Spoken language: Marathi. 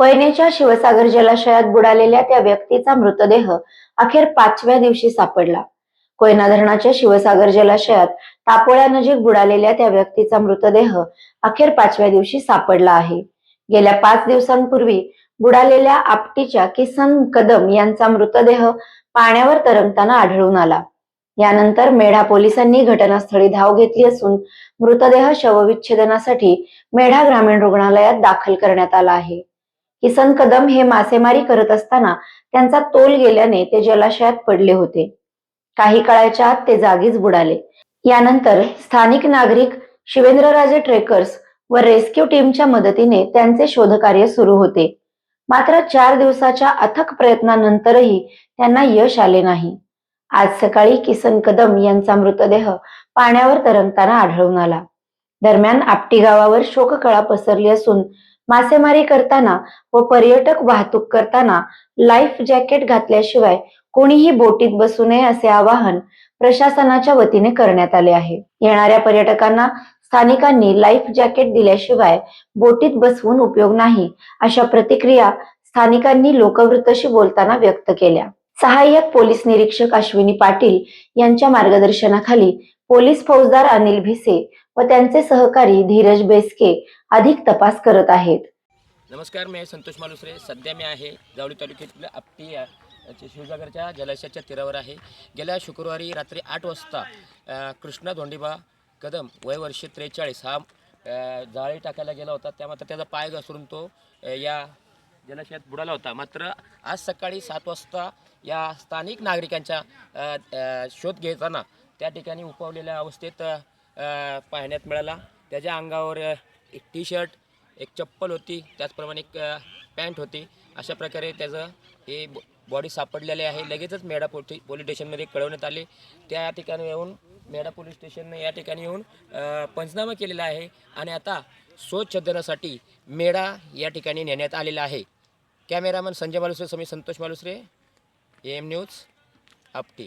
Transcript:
कोयनेच्या शिवसागर जलाशयात बुडालेल्या त्या व्यक्तीचा मृतदेह अखेर पाचव्या दिवशी सापडला. कोयना धरणाच्या शिवसागर जलाशयात तापोळ्यानजीक बुडालेल्या त्या व्यक्तीचा मृतदेह अखेर पाचव्या दिवशी सापडला आहे. गेल्या पाच दिवसांपूर्वी बुडालेल्या आपटीच्या किसन कदम यांचा मृतदेह पाण्यावर तरंगताना आढळून आला. यानंतर मेढा पोलिसांनी घटनास्थळी धाव घेतली असून मृतदेह शवविच्छेदनासाठी मेढा ग्रामीण रुग्णालयात दाखल करण्यात आला आहे. किसन कदम हे मासेमारी करत असताना त्यांचा तोल गेल्याने ते जलाशयात पडले होते. काही काळाच्या आत ते जागीच बुडाले. यानंतर स्थानिक नागरिक शिवेंद्रराजे ट्रेकर्स व रेस्क्यू टीमच्या मदतीने त्यांचे शोधकार्य सुरू होते. मात्र चार दिवसाच्या अथक प्रयत्नानंतरही त्यांना यश आले नाही. आज सकाळी किसन कदम यांचा मृतदेह पाण्यावर तरंगताना आढळून आला. दरम्यान आपटी गावावर शोककळा पसरली असून मासेमारी करताना व पर्यटक वाहतूक करताना लाईफ जॅकेट घातल्याशिवाय कोणीही बोटीत बसू नये असे आवाहन प्रशासनाच्या वतीने करण्यात आले आहे. येणाऱ्या पर्यटकांना स्थानिकांनी लाईफ जॅकेट दिल्याशिवाय बोटीत बसवून उपयोग नाही अशा प्रतिक्रिया स्थानिकांनी लोकवृत्तशी बोलताना व्यक्त केल्या. सहाय्यक पोलीस निरीक्षक अश्विनी पाटील यांच्या मार्गदर्शनाखाली पोलीस फौजदार अनिल भिसे व त्यांचे सहकारी धीरज बेसके अधिक तपास करत आहेत. नमस्कार मी संतोष मालुसरे. सध्या मी आहे जावळी तालुक्यातील आपटी शिवसागरच्या जलाशयाच्या तीरावर आहे. गेल्या शुक्रवारी रात्री आठ वाजता कृष्णा धोंडीबा कदम वय वर्षे त्रेचाळीस हा जाळी टाकायला गेला होता. त्यामात्र त्याचा पाय घसरून तो या जलाशयात बुडाला होता. मात्र आज सकाळी सात वाजता या स्थानिक नागरिकांच्या शोध घेताना त्या ठिकाणी उपवलेल्या अवस्थेत पाहण्यात मिळाला. त्याच्या अंगावर एक टी शर्ट एक चप्पल होती. त्याचप्रमाणे एक पॅन्ट होती. अशा प्रकारे त्याचं हे बॉडी सापडलेली आहे. लगेचच मेढा पोटी पोलीस स्टेशनमध्ये कळवण्यात आले. त्या ठिकाणी येऊन मेढा पोलीस स्टेशनने या ठिकाणी येऊन पंचनामा केलेला आहे. आणि आता शोधछेदनासाठी मेढा या ठिकाणी नेण्यात आलेला आहे. कॅमेरामन संजय मालुसरे समी संतोष मालुसरे एम न्यूज आपटी.